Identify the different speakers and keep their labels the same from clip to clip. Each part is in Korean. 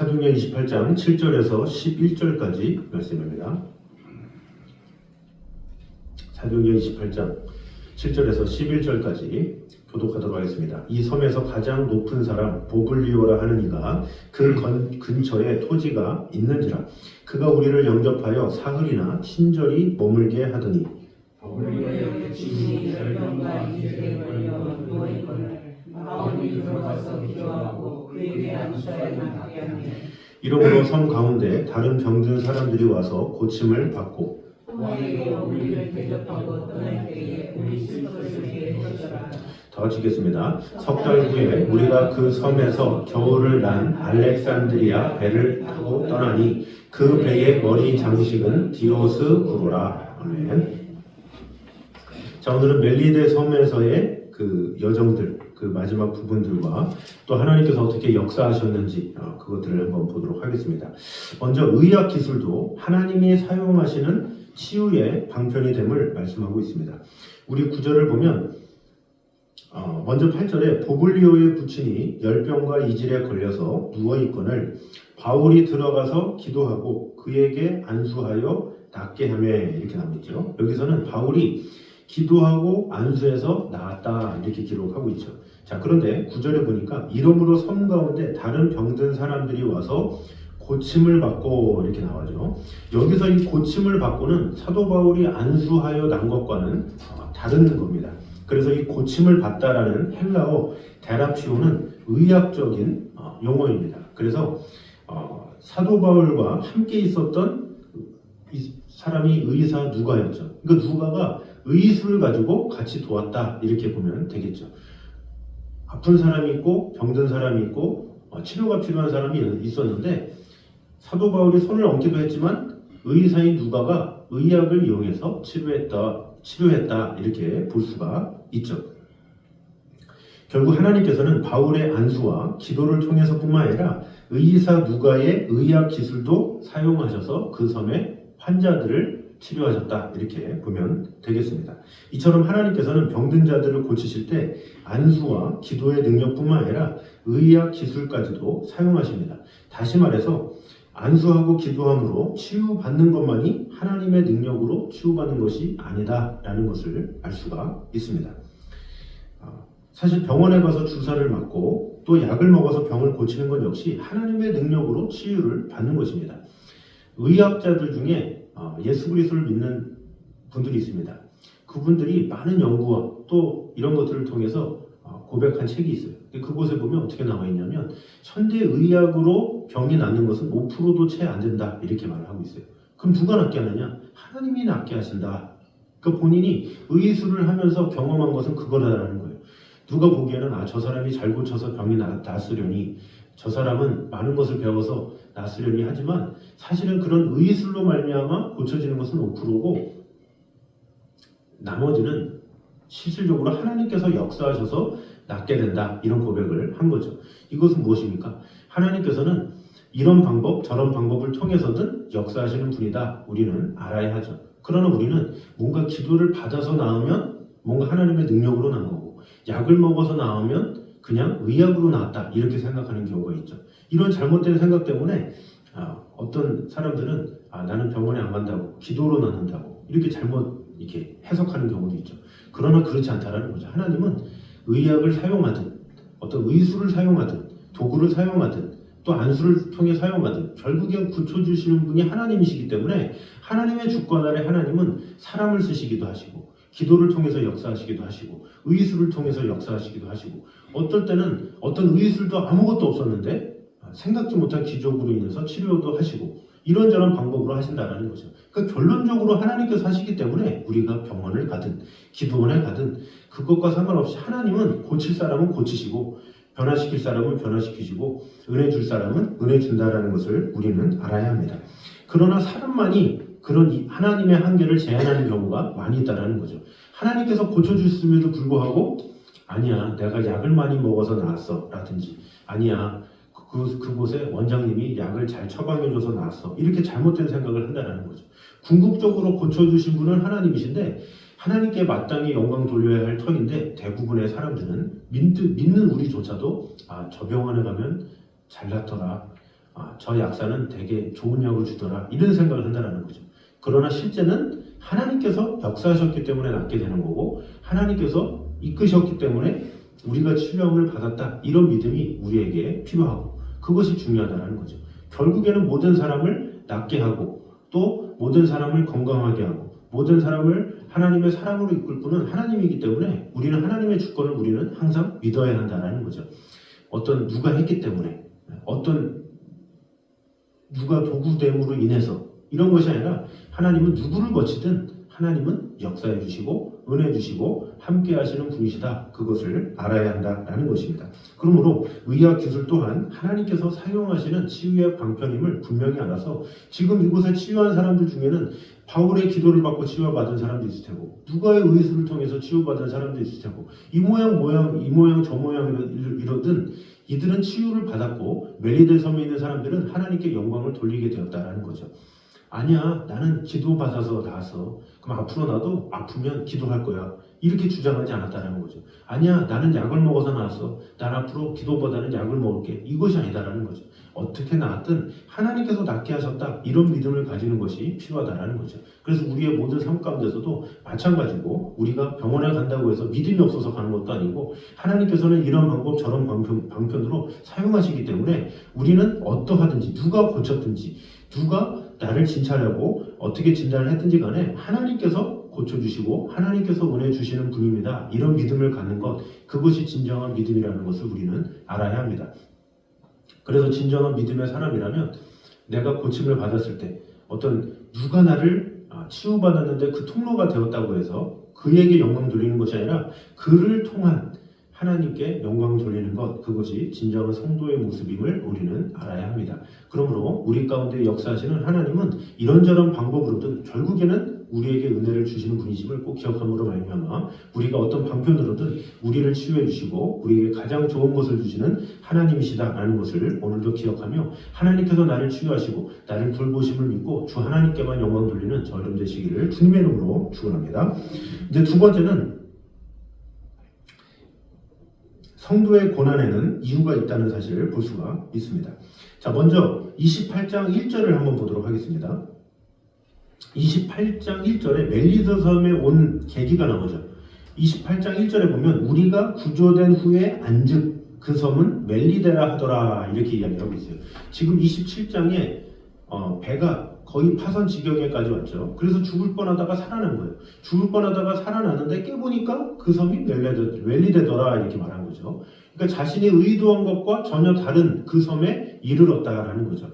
Speaker 1: 사도행전 28장 7절에서 11절까지 말씀입니다. 사도행전 28장 7절에서 11절까지 교독하도록 하겠습니다. 이 섬에서 가장 높은 사람 보블리오라 하는 이가 그 건- 근처에 토지가 있는지라 그가 우리를 영접하여 사흘이나 친절히 머물게 하더니
Speaker 2: 우리의 주님이 열병과 이들에 걸려 누워있거늘 마음이 들어가서 기도하고 그에게 안수하여 나가게 하며
Speaker 1: 이러므로 섬 가운데 다른 병든 사람들이 와서 고침을 받고
Speaker 2: 왕에게 우리를 대접하고 떠날 때에 우리 쓸 것을 계획하더라
Speaker 1: 다 같이 읽겠습니다. 석 달 후에 우리가 그 섬에서 겨울을 난 알렉산드리아 배를 타고 떠나니 그 배의 머리 장식은 디오스 구로라. 아멘. 자 오늘은 멜리데 섬에서의 그 여정들 그 마지막 부분들과 또 하나님께서 어떻게 역사하셨는지 어, 그것들을 한번 보도록 하겠습니다. 먼저 의학 기술도 하나님이 사용하시는 치유의 방편이 됨을 말씀하고 있습니다. 우리 구절을 보면 어, 먼저 8절에 보블리오의 부친이 열병과 이질에 걸려서 누워있거늘 바울이 들어가서 기도하고 그에게 안수하여 낫게 하며 이렇게 나오죠. 여기서는 바울이 기도하고 안수해서 나았다 이렇게 기록하고 있죠. 자 그런데 구절에 보니까 이러므로 섬 가운데 다른 병든 사람들이 와서 고침을 받고 이렇게 나와죠. 여기서 이 고침을 받고는 사도 바울이 안수하여 난 것과는 어, 다른 겁니다. 그래서 이 고침을 받다라는 헬라어 데라피오는 의학적인 어, 용어입니다. 그래서 어, 사도 바울과 함께 있었던 이 사람이 의사 누가였죠. 그러니까 누가가 의술을 가지고 같이 도왔다 이렇게 보면 되겠죠. 아픈 사람이 있고 병든 사람이 있고 어, 치료가 필요한 사람이 있었는데 사도 바울이 손을 얹기도 했지만 의사인 누가가 의학을 이용해서 치료했다 치료했다 이렇게 볼 수가 있죠. 결국 하나님께서는 바울의 안수와 기도를 통해서뿐만 아니라 의사 누가의 의학 기술도 사용하셔서 그 섬의 환자들을 치료하셨다 이렇게 보면 되겠습니다. 이처럼 하나님께서는 병든 자들을 고치실 때 안수와 기도의 능력뿐만 아니라 의학 기술까지도 사용하십니다. 다시 말해서 안수하고 기도함으로 치유받는 것만이 하나님의 능력으로 치유받는 것이 아니다라는 것을 알 수가 있습니다. 어, 사실 병원에 가서 주사를 맞고 또 약을 먹어서 병을 고치는 것 역시 하나님의 능력으로 치유를 받는 것입니다. 의학자들 중에 어, 예수 그리스도를 믿는 분들이 있습니다. 그분들이 많은 연구와 또 이런 것들을 통해서 어, 고백한 책이 있어요. 그곳에 보면 어떻게 나와 있냐면 현대 의학으로 병이 낫는 것은 5%도 채 안 된다 이렇게 말을 하고 있어요. 그럼 누가 낫게 하느냐? 하나님이 낫게 하신다. 그러니까 본인이 의술을 하면서 경험한 것은 그거라는 거예요. 누가 보기에는 아 저 사람이 잘 고쳐서 병이 나, 낫으려니 저 사람은 많은 것을 배워서 낫으려니 하지만 사실은 그런 의술로 말미암아 고쳐지는 것은 5%고 나머지는 실질적으로 하나님께서 역사하셔서 낫게 된다 이런 고백을 한 거죠. 이것은 무엇입니까? 하나님께서는 이런 방법 저런 방법을 통해서든 역사하시는 분이다 우리는 알아야 하죠. 그러나 우리는 뭔가 기도를 받아서 나으면 뭔가 하나님의 능력으로 난 거고 약을 먹어서 나으면 그냥 의학으로 나았다 이렇게 생각하는 경우가 있죠. 이런 잘못된 생각 때문에 아, 어떤 사람들은 아, 나는 병원에 안 간다고 기도로 낫는다고 이렇게 잘못 이렇게 해석하는 경우도 있죠. 그러나 그렇지 않다라는 거죠. 하나님은 의학을 사용하든 어떤 의술을 사용하든 도구를 사용하든 또 안수를 통해 사용하든 결국엔 고쳐주시는 분이 하나님이시기 때문에 하나님의 주권 아래 하나님은 사람을 쓰시기도 하시고 기도를 통해서 역사하시기도 하시고 의술을 통해서 역사하시기도 하시고 어떨 때는 어떤 의술도 아무것도 없었는데 생각지 못한 기적으로 인해서 치료도 하시고 이런저런 방법으로 하신다라는 거죠. 그러니까 결론적으로 하나님께서 하시기 때문에 우리가 병원을 가든 기도원에 가든 그것과 상관없이 하나님은 고칠 사람은 고치시고 변화시킬 사람은 변화시키시고 은혜 줄 사람은 은혜 준다라는 것을 우리는 알아야 합니다. 그러나 사람만이 그런 이 하나님의 한계를 제한하는 경우가 많이 있다라는 거죠. 하나님께서 고쳐주셨음에도 불구하고 아니야 내가 약을 많이 먹어서 나았어 라든지 아니야 그, 그곳에 원장님이 약을 잘 처방해줘서 나았어 이렇게 잘못된 생각을 한다는 거죠. 궁극적으로 고쳐주신 분은 하나님이신데 하나님께 마땅히 영광 돌려야 할 터인데 대부분의 사람들은 믿, 믿는 우리조차도 아, 저 병원에 가면 잘 낫더라. 아, 아, 저 약사는 되게 좋은 약을 주더라 이런 생각을 한다라는 거죠. 그러나 실제는 하나님께서 역사하셨기 때문에 낫게 되는 거고 하나님께서 이끄셨기 때문에 우리가 치료함을 받았다 이런 믿음이 우리에게 필요하고 그것이 중요하다는 거죠. 결국에는 모든 사람을 낫게 하고 또 모든 사람을 건강하게 하고 모든 사람을 하나님의 사랑으로 이끌 분은 하나님이기 때문에 우리는 하나님의 주권을 우리는 항상 믿어야 한다는 거죠. 어떤 누가 했기 때문에 어떤 누가 도구됨으로 인해서 이런 것이 아니라 하나님은 누구를 거치든 하나님은 역사해 주시고 은혜 주시고 함께 하시는 분이시다. 그것을 알아야 한다라는 것입니다. 그러므로 의학 기술 또한 하나님께서 사용하시는 치유의 방편임을 분명히 알아서 지금 이곳에 치유한 사람들 중에는 바울의 기도를 받고 치유받은 사람도 있을 테고 누가의 의술을 통해서 치유받은 사람도 있을 테고 이 모양 모양 이 모양 저 모양 이러- 이러든 이들은 치유를 받았고 멜리데 섬에 있는 사람들은 하나님께 영광을 돌리게 되었다라는 거죠. 아니야, 나는 기도 받아서 나았어. 그럼 앞으로 나도 아프면 기도할 거야. 이렇게 주장하지 않았다는 거죠. 아니야, 나는 약을 먹어서 나았어. 난 앞으로 기도보다는 약을 먹을게. 이것이 아니다라는 거죠. 어떻게 나았든 하나님께서 낫게 하셨다. 이런 믿음을 가지는 것이 필요하다라는 거죠. 그래서 우리의 모든 삶 가운데서도 마찬가지고 우리가 병원에 간다고 해서 믿음이 없어서 가는 것도 아니고 하나님께서는 이런 방법 저런 방편, 방편으로 사용하시기 때문에 우리는 어떠하든지 누가 고쳤든지 누가 나를 진찰하고 어떻게 진단을 했든지 간에 하나님께서 고쳐주시고 하나님께서 은혜 주시는 분입니다. 이런 믿음을 갖는 것 그것이 진정한 믿음이라는 것을 우리는 알아야 합니다. 그래서 진정한 믿음의 사람이라면 내가 고침을 받았을 때 어떤 누가 나를 아, 치유받았는데 그 통로가 되었다고 해서 그에게 영광 돌리는 것이 아니라 그를 통한 하나님께 영광 돌리는 것 그것이 진정한 성도의 모습임을 우리는 알아야 합니다. 그러므로 우리 가운데 역사하시는 하나님은 이런저런 방법으로든 결국에는 우리에게 은혜를 주시는 분이심을 꼭 기억함으로 말미암아 우리가 어떤 방편으로든 우리를 치유해 주시고 우리에게 가장 좋은 것을 주시는 하나님이시다라는 것을 오늘도 기억하며 하나님께서 나를 치유하시고 나를 돌보심을 믿고 주 하나님께만 영광 돌리는 저 여러분 되시기를 주님의 이름으로 축원합니다. 이제 두 번째는 성도의 고난에는 이유가 있다는 사실을 볼 수가 있습니다. 자, 먼저 28장 1절을 한번 보도록 하겠습니다. 28장 1절에 멜리드 섬에 온 계기가 나오죠. 28장 1절에 보면 우리가 구조된 후에 앉은 그 섬은 멜리데라 하더라 이렇게 이야기하고 있어요. 지금 27장에 어, 배가 거의 파선 지경에까지 왔죠. 그래서 죽을 뻔하다가 살아난 거예요. 죽을 뻔하다가 살아나는데 깨보니까 그 섬이 멜리데더라 이렇게 말한 거죠. 그러니까 자신이 의도한 것과 전혀 다른 그 섬에 이르렀다라는 거죠.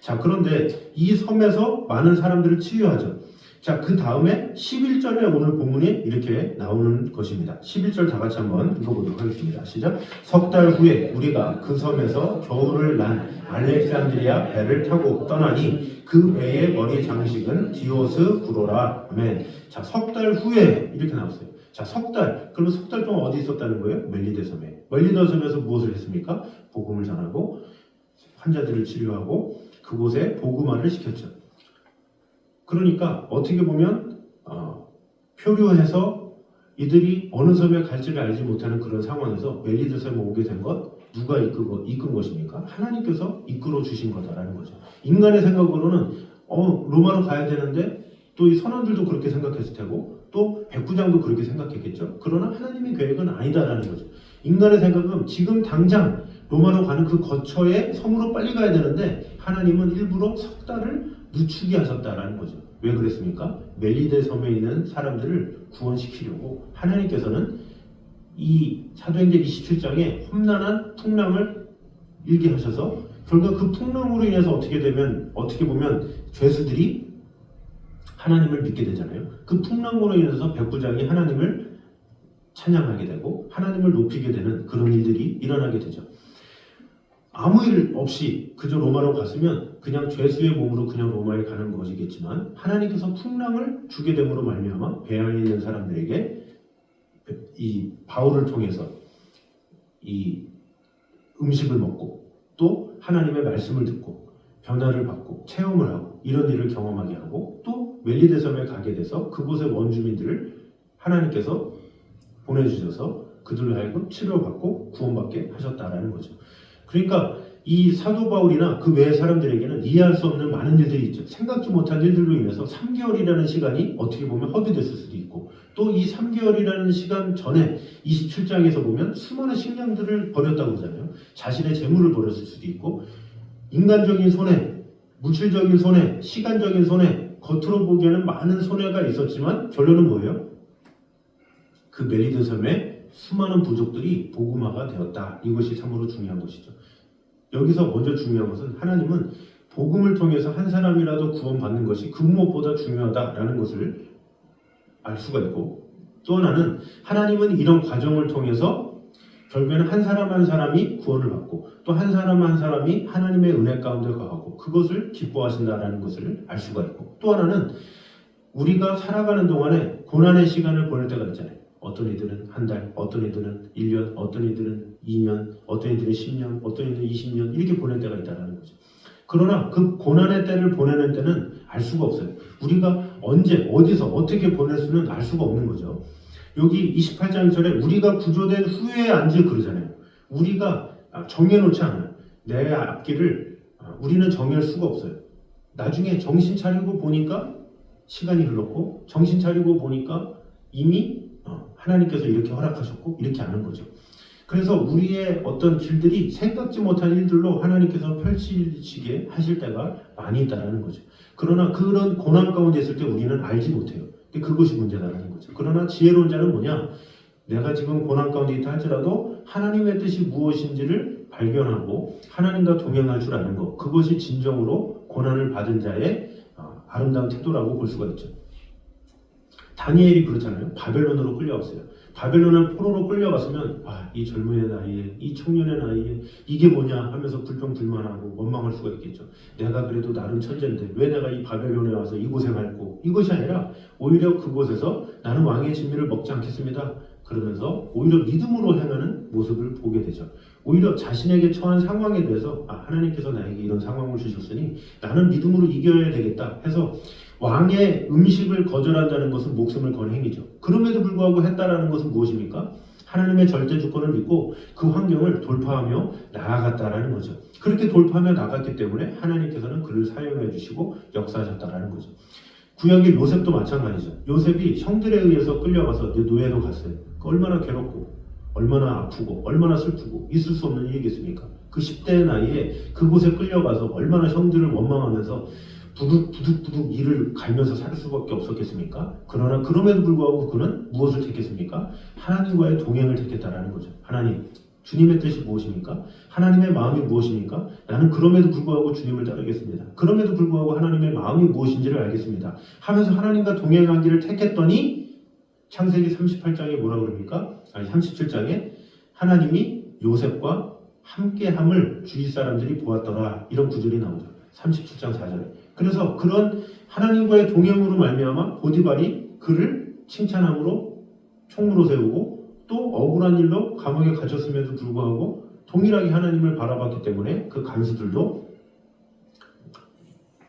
Speaker 1: 자, 그런데 이 섬에서 많은 사람들을 치유하죠. 자, 그 다음에 11절에 오늘 본문이 이렇게 나오는 것입니다. 11절 다 같이 한번 읽어보도록 하겠습니다. 시작. 석 달 후에 우리가 그 섬에서 겨울을 난 알렉산드리아 배를 타고 떠나니 그 배의 머리 장식은 디오스 구로라. 아멘. 자, 석 달 후에 이렇게 나왔어요. 자, 석 달. 그러면 석 달 동안 어디 있었다는 거예요? 멜리데 섬에. 멜리데 섬에서 무엇을 했습니까? 복음을 전하고 환자들을 치료하고 그곳에 복음화를 시켰죠. 그러니까 어떻게 보면 어, 표류해서 이들이 어느 섬에 갈지를 알지 못하는 그런 상황에서 멜리드 섬에 오게 된 것 누가 이끌고 이끈 것입니까? 하나님께서 이끌어 주신 거다라는 거죠. 인간의 생각으로는 어 로마로 가야 되는데 또 이 선원들도 그렇게 생각했을 테고 또 백부장도 그렇게 생각했겠죠. 그러나 하나님의 계획은 아니다라는 거죠. 인간의 생각은 지금 당장 로마로 가는 그 거처에 섬으로 빨리 가야 되는데 하나님은 일부러 석 달을 늦추게 하셨다라는 거죠. 왜 그랬습니까? 멜리데 섬에 있는 사람들을 구원시키려고 하나님께서는 이 사도행전 27장에 험난한 풍랑을 일게 하셔서 결국 그 풍랑으로 인해서 어떻게 되면 어떻게 보면 죄수들이 하나님을 믿게 되잖아요. 그 풍랑으로 인해서 백부장이 하나님을 찬양하게 되고 하나님을 높이게 되는 그런 일들이 일어나게 되죠. 아무 일 없이 그저 로마로 갔으면 그냥 죄수의 몸으로 그냥 로마에 가는 것이겠지만 하나님께서 풍랑을 주게 됨으로 말미암아 배 안에 있는 사람들에게 이 바울을 통해서 이 음식을 먹고 또 하나님의 말씀을 듣고 변화를 받고 체험을 하고 이런 일을 경험하게 하고 또 멜리데 섬에 가게 돼서 그곳의 원주민들을 하나님께서 보내주셔서 그들로 하여금 치료받고 구원받게 하셨다라는 거죠. 그러니까 이 사도 바울이나 그 외의 사람들에게는 이해할 수 없는 많은 일들이 있죠. 생각지 못한 일들로 인해서 3개월이라는 시간이 어떻게 보면 허비됐을 수도 있고 또 이 3개월이라는 시간 전에 27장에서 보면 수많은 식량들을 버렸다고 그러잖아요. 자신의 재물을 버렸을 수도 있고 인간적인 손해, 물질적인 손해, 시간적인 손해, 겉으로 보기에는 많은 손해가 있었지만 결론은 뭐예요? 그 멜리드 섬에 수많은 부족들이 복음화가 되었다. 이것이 참으로 중요한 것이죠. 여기서 먼저 중요한 것은 하나님은 복음을 통해서 한 사람이라도 구원받는 것이 그 무엇보다 중요하다라는 것을 알 수가 있고 또 하나는 하나님은 이런 과정을 통해서 결국에는 한 사람 한 사람이 구원을 받고 또 한 사람 한 사람이 하나님의 은혜 가운데 가고 그것을 기뻐하신다라는 것을 알 수가 있고 또 하나는 우리가 살아가는 동안에 고난의 시간을 보낼 때가 있잖아요. 어떤 이들은 한 달, 어떤 이들은 1년, 어떤 이들은 2년, 어떤 이들은 10년, 어떤 이들은 20년 이렇게 보낼 때가 있다는 거죠. 그러나 그 고난의 때를 보내는 때는 알 수가 없어요. 우리가 언제, 어디서, 어떻게 보낼 수는 알 수가 없는 거죠. 여기 28장 절에 우리가 구조된 후에 앉을 그러잖아요. 우리가 아, 정해놓지 않아요. 내 앞길을 아, 우리는 정할 수가 없어요. 나중에 정신 차리고 보니까 시간이 흘렀고 정신 차리고 보니까 이미 어, 하나님께서 이렇게 허락하셨고 이렇게 하는 거죠. 그래서 우리의 어떤 길들이 생각지 못한 일들로 하나님께서 펼치시게 하실 때가 많이 있다라는 거죠. 그러나 그런 고난 가운데 있을 때 우리는 알지 못해요. 근데 그것이 문제다라는 거죠. 그러나 지혜로운 자는 뭐냐? 내가 지금 고난 가운데 있다 할지라도 하나님의 뜻이 무엇인지를 발견하고 하나님과 동행할 줄 아는 것. 그것이 진정으로 고난을 받은 자의 어, 아름다운 태도라고 볼 수가 있죠. 다니엘이 그렇잖아요. 바벨론으로 끌려왔어요. 바벨론은 포로로 끌려갔으면 아, 이 젊은의 나이에 이 청년의 나이에 이게 뭐냐 하면서 불평불만하고 원망할 수가 있겠죠. 내가 그래도 나름 천재인데 왜 내가 이 바벨론에 와서 이 고생할고 이것이 아니라 오히려 그곳에서 나는 왕의 진미를 먹지 않겠습니다. 그러면서 오히려 믿음으로 행하는 모습을 보게 되죠. 오히려 자신에게 처한 상황에 대해서 아, 하나님께서 나에게 이런 상황을 주셨으니 나는 믿음으로 이겨야 되겠다 해서 왕의 음식을 거절한다는 것은 목숨을 거는 행위죠. 그럼에도 불구하고 했다라는 것은 무엇입니까? 하나님의 절대 주권을 믿고 그 환경을 돌파하며 나아갔다라는 거죠. 그렇게 돌파하며 나갔기 때문에 하나님께서는 그를 사용해 주시고 역사하셨다라는 거죠. 구약의 요셉도 마찬가지죠. 요셉이 형들에 의해서 끌려가서 노예로 갔어요. 그 얼마나 괴롭고 얼마나 아프고 얼마나 슬프고 있을 수 없는 일이겠습니까? 그 10대의 나이에 그곳에 끌려가서 얼마나 형들을 원망하면서 부득부득부득 일을 갈면서 살 수밖에 없었겠습니까? 그러나 그럼에도 불구하고 그는 무엇을 택했습니까? 하나님과의 동행을 택했다라는 거죠. 하나님, 주님의 뜻이 무엇입니까? 하나님의 마음이 무엇입니까? 나는 그럼에도 불구하고 주님을 따르겠습니다. 그럼에도 불구하고 하나님의 마음이 무엇인지를 알겠습니다. 하면서 하나님과 동행하기를 택했더니 창세기 38장에 뭐라 그럽니까? 아니 37장에 하나님이 요셉과 함께함을 주위 사람들이 보았더라 이런 구절이 나오죠. 37장 4절에. 그래서 그런 하나님과의 동행으로 말미암아 보디발이 그를 칭찬함으로 총무로 세우고 또 억울한 일로 감옥에 갇혔음에도 불구하고 동일하게 하나님을 바라봤기 때문에 그 간수들도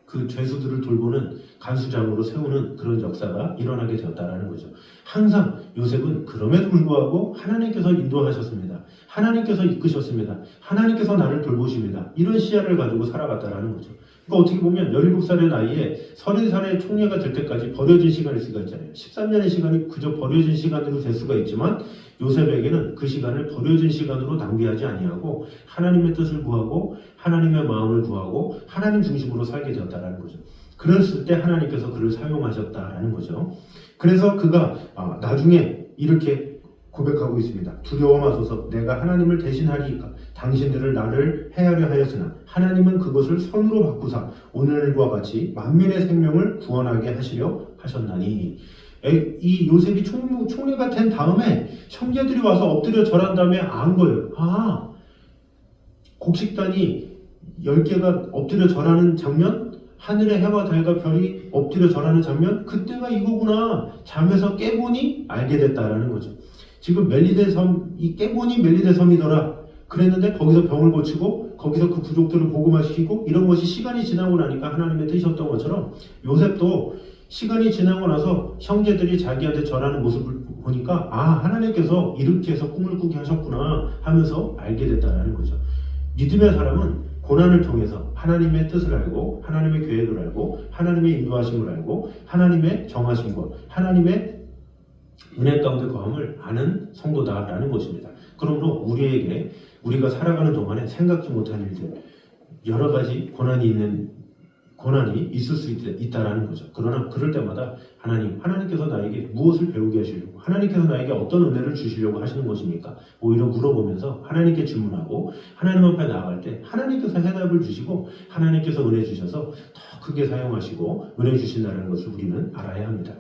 Speaker 1: 그 죄수들을 돌보는 간수장으로 세우는 그런 역사가 일어나게 되었다라는 거죠. 항상 요셉은 그럼에도 불구하고 하나님께서 인도하셨습니다. 하나님께서 이끄셨습니다. 하나님께서 나를 돌보십니다. 이런 시야를 가지고 살아갔다라는 거죠. 그러니까 어떻게 보면 17살의 나이에 30살의 총리가 될 때까지 버려진 시간일 수가 있잖아요. 13년의 시간이 그저 버려진 시간으로 될 수가 있지만 요셉에게는 그 시간을 버려진 시간으로 낭비하지 아니하고 하나님의 뜻을 구하고 하나님의 마음을 구하고 하나님 중심으로 살게 되었다라는 거죠. 그랬을 때 하나님께서 그를 사용하셨다라는 거죠. 그래서 그가 아, 나중에 이렇게 고백하고 있습니다. 두려워 마소서 내가 하나님을 대신하리이까 당신들을 나를 해하려 하였으나 하나님은 그것을 선으로 바꾸사 오늘과 같이 만민의 생명을 구원하게 하시려 하셨나니 에, 이 요셉이 총, 총리가 된 다음에 형제들이 와서 엎드려 절한 다음에 안 거예요. 아 곡식단이 10개가 엎드려 절하는 장면 하늘의 해와 달과 별이 엎드려 절하는 장면 그때가 이거구나 잠에서 깨보니 알게 됐다라는 거죠. 지금 멜리데 섬, 이 깨보니 멜리데 섬이더라. 그랬는데 거기서 병을 고치고 거기서 그 부족들을 복음화시키고 이런 것이 시간이 지나고 나니까 하나님의 뜻이었던 것처럼 요셉도 시간이 지나고 나서 형제들이 자기한테 절하는 모습을 보니까 아 하나님께서 이렇게 해서 꿈을 꾸게 하셨구나 하면서 알게 됐다라는 거죠. 믿음의 사람은 고난을 통해서 하나님의 뜻을 알고 하나님의 계획을 알고 하나님의 인도하심을 알고 하나님의 정하심과 하나님의 은혜 가운데 거함을 아는 성도다라는 것입니다. 그러므로 우리에게 우리가 살아가는 동안에 생각지 못한 일들 여러 가지 고난이 있는 고난이 있을 수 있, 다라는 거죠. 그러나 그럴 때마다 하나님, 하나님께서 나에게 무엇을 배우게 하시려고, 하나님께서 나에게 어떤 은혜를 주시려고 하시는 것입니까? 오히려 물어보면서 하나님께 질문하고 하나님 앞에 나아갈 때 하나님께서 해답을 주시고 하나님께서 은혜 주셔서 더 크게 사용하시고 은혜 주신다는 것을 우리는 알아야 합니다.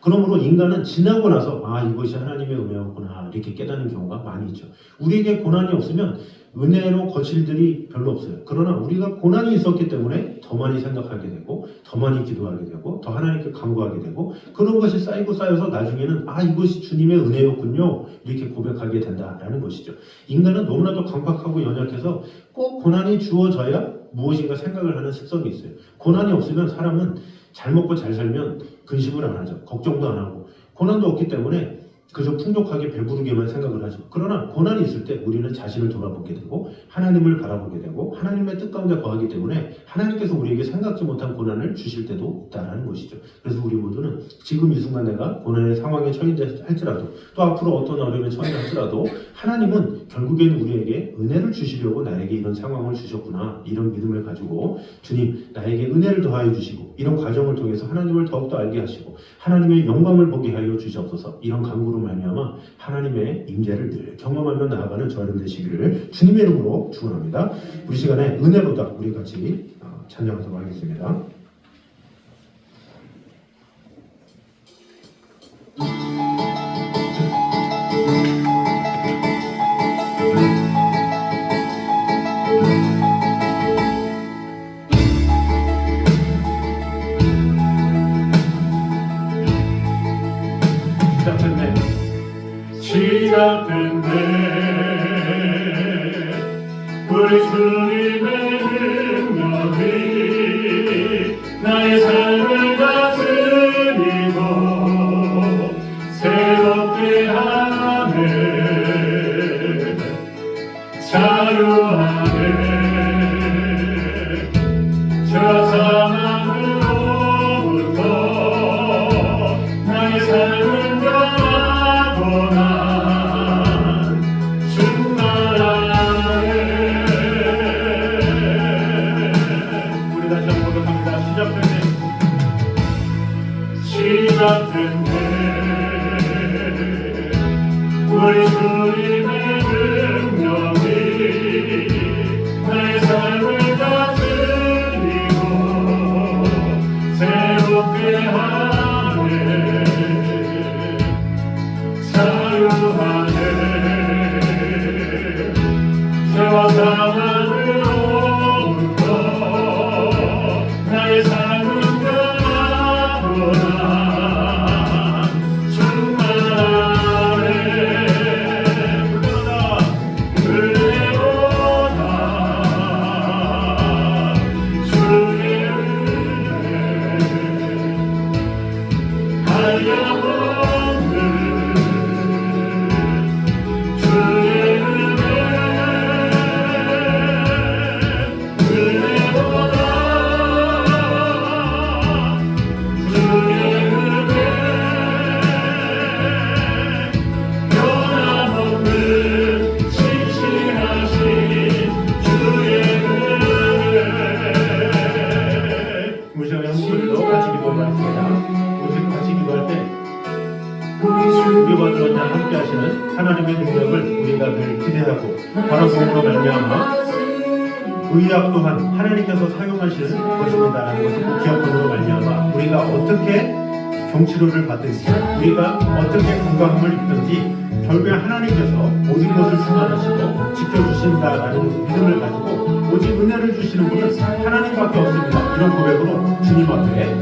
Speaker 1: 그러므로 인간은 지나고 나서 아 이것이 하나님의 은혜였구나 이렇게 깨닫는 경우가 많이 있죠. 우리에게 고난이 없으면 은혜로 거칠 일들이 별로 없어요. 그러나 우리가 고난이 있었기 때문에 더 많이 생각하게 되고 더 많이 기도하게 되고 더 하나님께 간구하게 되고 그런 것이 쌓이고 쌓여서 나중에는 아 이것이 주님의 은혜였군요 이렇게 고백하게 된다라는 것이죠. 인간은 너무나도 강박하고 연약해서 꼭 고난이 주어져야 무엇인가 생각을 하는 습성이 있어요. 고난이 없으면 사람은 잘 먹고 잘 살면 근심을 안 하죠. 걱정도 안 하고 고난도 없기 때문에 그저 풍족하게 배부르게만 생각을 하죠. 그러나 고난이 있을 때 우리는 자신을 돌아보게 되고 하나님을 바라보게 되고 하나님의 뜻 가운데 거하기 때문에 하나님께서 우리에게 생각지 못한 고난을 주실 때도 있다라는 것이죠. 그래서 우리 모두는 지금 이 순간 내가 고난의 상황에 처인다 할지라도 또 앞으로 어떤 어려움에 처인다 할지라도 하나님은 결국에는 우리에게 은혜를 주시려고 나에게 이런 상황을 주셨구나 이런 믿음을 가지고 주님 나에게 은혜를 더하여 주시고 이런 과정을 통해서 하나님을 더욱더 알게 하시고 하나님의 영광을 보게 하여 주시옵소서 이런 간구로 말미암아 하나님의 임재를 늘 경험하며 나아가는 저 여러분 되시기를 주님의 이름으로 축원합니다. 우리 시간에 은혜로다 우리 같이 어, 찬양하도록 하겠습니다.
Speaker 3: 시작된대 우리 주님
Speaker 1: 하나님의 능력을 우리가 늘 기대하고 바라봄으로 말미암아 의학 또한 하나님께서 사용하시는 것입니다라는 것을 꼭 기억함으로 말미암아 우리가 어떻게 경치료를 받든지 우리가 어떻게 건강함을 입든지 결국에 하나님께서 모든 것을 충만하시고 지켜주신다라는 믿음을 가지고 오직 은혜를 주시는 분은 하나님밖에 없습니다. 이런 고백으로 주님 앞에